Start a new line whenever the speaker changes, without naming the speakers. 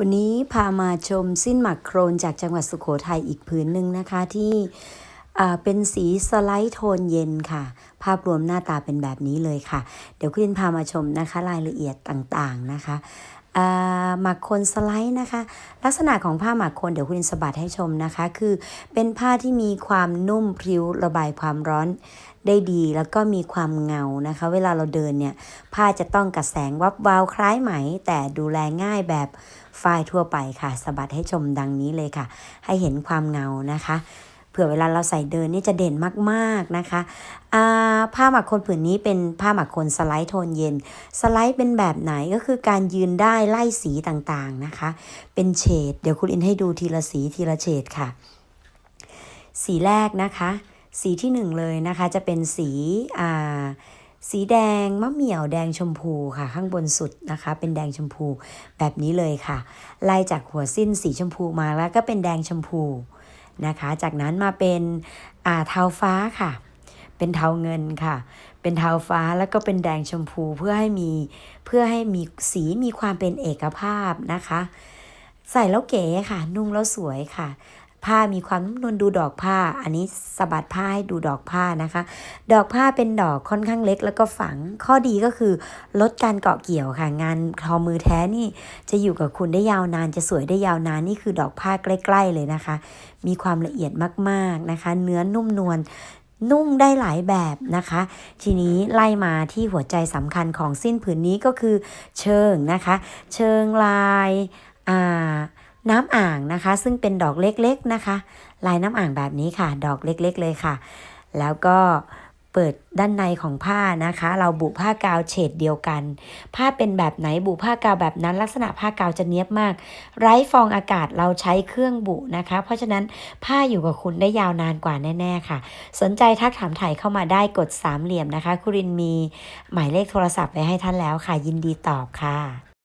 วันนี้พามาชมสิ้นหมักโครนจากจังหวัดสุโขทัยอีกผืนหนึ่งนะคะที่เป็นสีสไลด์โทนเย็นค่ะ ภาพรวมหน้าตาเป็นแบบนี้เลยค่ะ เดี๋ยวคุณพามาชมนะคะ รายละเอียดต่างๆนะคะ หมักคนสไลด์นะคะ ลักษณะของผ้าหมักคนเดี๋ยวคุณสบัดให้ชมนะคะ คือเป็นผ้าที่มีความนุ่มพริ้วระบายความร้อนได้ดีแล้วก็มีความเงานะคะ เวลาเราเดินเนี่ย ผ้าจะต้องกัดแสงวับวาวคล้ายไหม แต่ดูแลง่ายแบบฝ้ายทั่วไปค่ะสบัดให้ชมดังนี้เลยค่ะ ให้เห็นความเงานะคะ ผื่อเวลาเราใส่เดินนี่จะเด่นมากๆนะคะผ้าหมักโคนผืนนี้เป็นผ้าหมักโคนสไลด์โทนเย็น สไลด์เป็นแบบไหนก็คือการยืนได้ไล่สีต่างๆนะคะ เป็นเฉดเดี๋ยวคุณอินให้ดูทีละสีทีละเฉดค่ะ สีแรกนะคะ สีที่หนึ่งเลยนะคะจะเป็นสีอ่าสีแดงมะเหมี่ยวแดงชมพูค่ะ ข้างบนสุดนะคะ เป็นแดงชมพูแบบนี้เลยค่ะไล่จากหัวสิ้นสีชมพูมาแล้วก็เป็นแดงชมพู นะคะ จากนั้นมาเป็นอ่าเทาฟ้าค่ะ เป็นเทาเงินค่ะ เป็นเทาฟ้าแล้วก็เป็นแดงชมพูเพื่อให้มีเพื่อให้มีสีมีความเป็นเอกภาพนะคะ ใส่แล้วเก๋ค่ะ นุ่งแล้วสวยค่ะ ผ้ามีความนุ่มนวลดูดอกผ้า อันนี้สะบัดผ้าให้ดูดอกผ้านะคะ ดอกผ้าเป็นดอกค่อนข้างเล็กแล้วก็ฝัง ข้อดีก็คือลดการเกาะเกี่ยวค่ะ งานทอมือแท้นี่จะอยู่กับคุณได้ยาวนาน จะสวยได้ยาวนานนี่คือดอกผ้าใกล้ๆเลยนะคะ มีความละเอียดมากๆนะคะ เนื้อนุ่มนวลนุ่งได้หลายแบบนะคะ ทีนี้ไล่มาที่หัวใจสำคัญของสิ้นผืนนี้ก็คือเชิงนะคะ เชิงลายอ่า น้ำอ่างนะคะ ซึ่งเป็นดอกเล็กๆนะคะ ลายน้ำอ่างแบบนี้ค่ะ ดอกเล็กๆเลยค่ะ แล้วก็เปิดด้านในของผ้านะคะ เราบุผ้ากาวเฉดเดียวกัน ผ้าเป็นแบบไหนบุผ้ากาวแบบนั้น ลักษณะผ้ากาวจะเนี้ยบมาก ไร้ฟองอากาศเราใช้เครื่องบุนะคะ เพราะฉะนั้นผ้าอยู่กับคุณได้ยาวนานกว่าแน่ๆค่ะ สนใจทักถามถ่ายเข้ามาได้กดสามเหลี่ยมนะคะคุรินมีหมายเลขโทรศัพท์ไว้ให้ท่านแล้วค่ะ ยินดีตอบค่ะ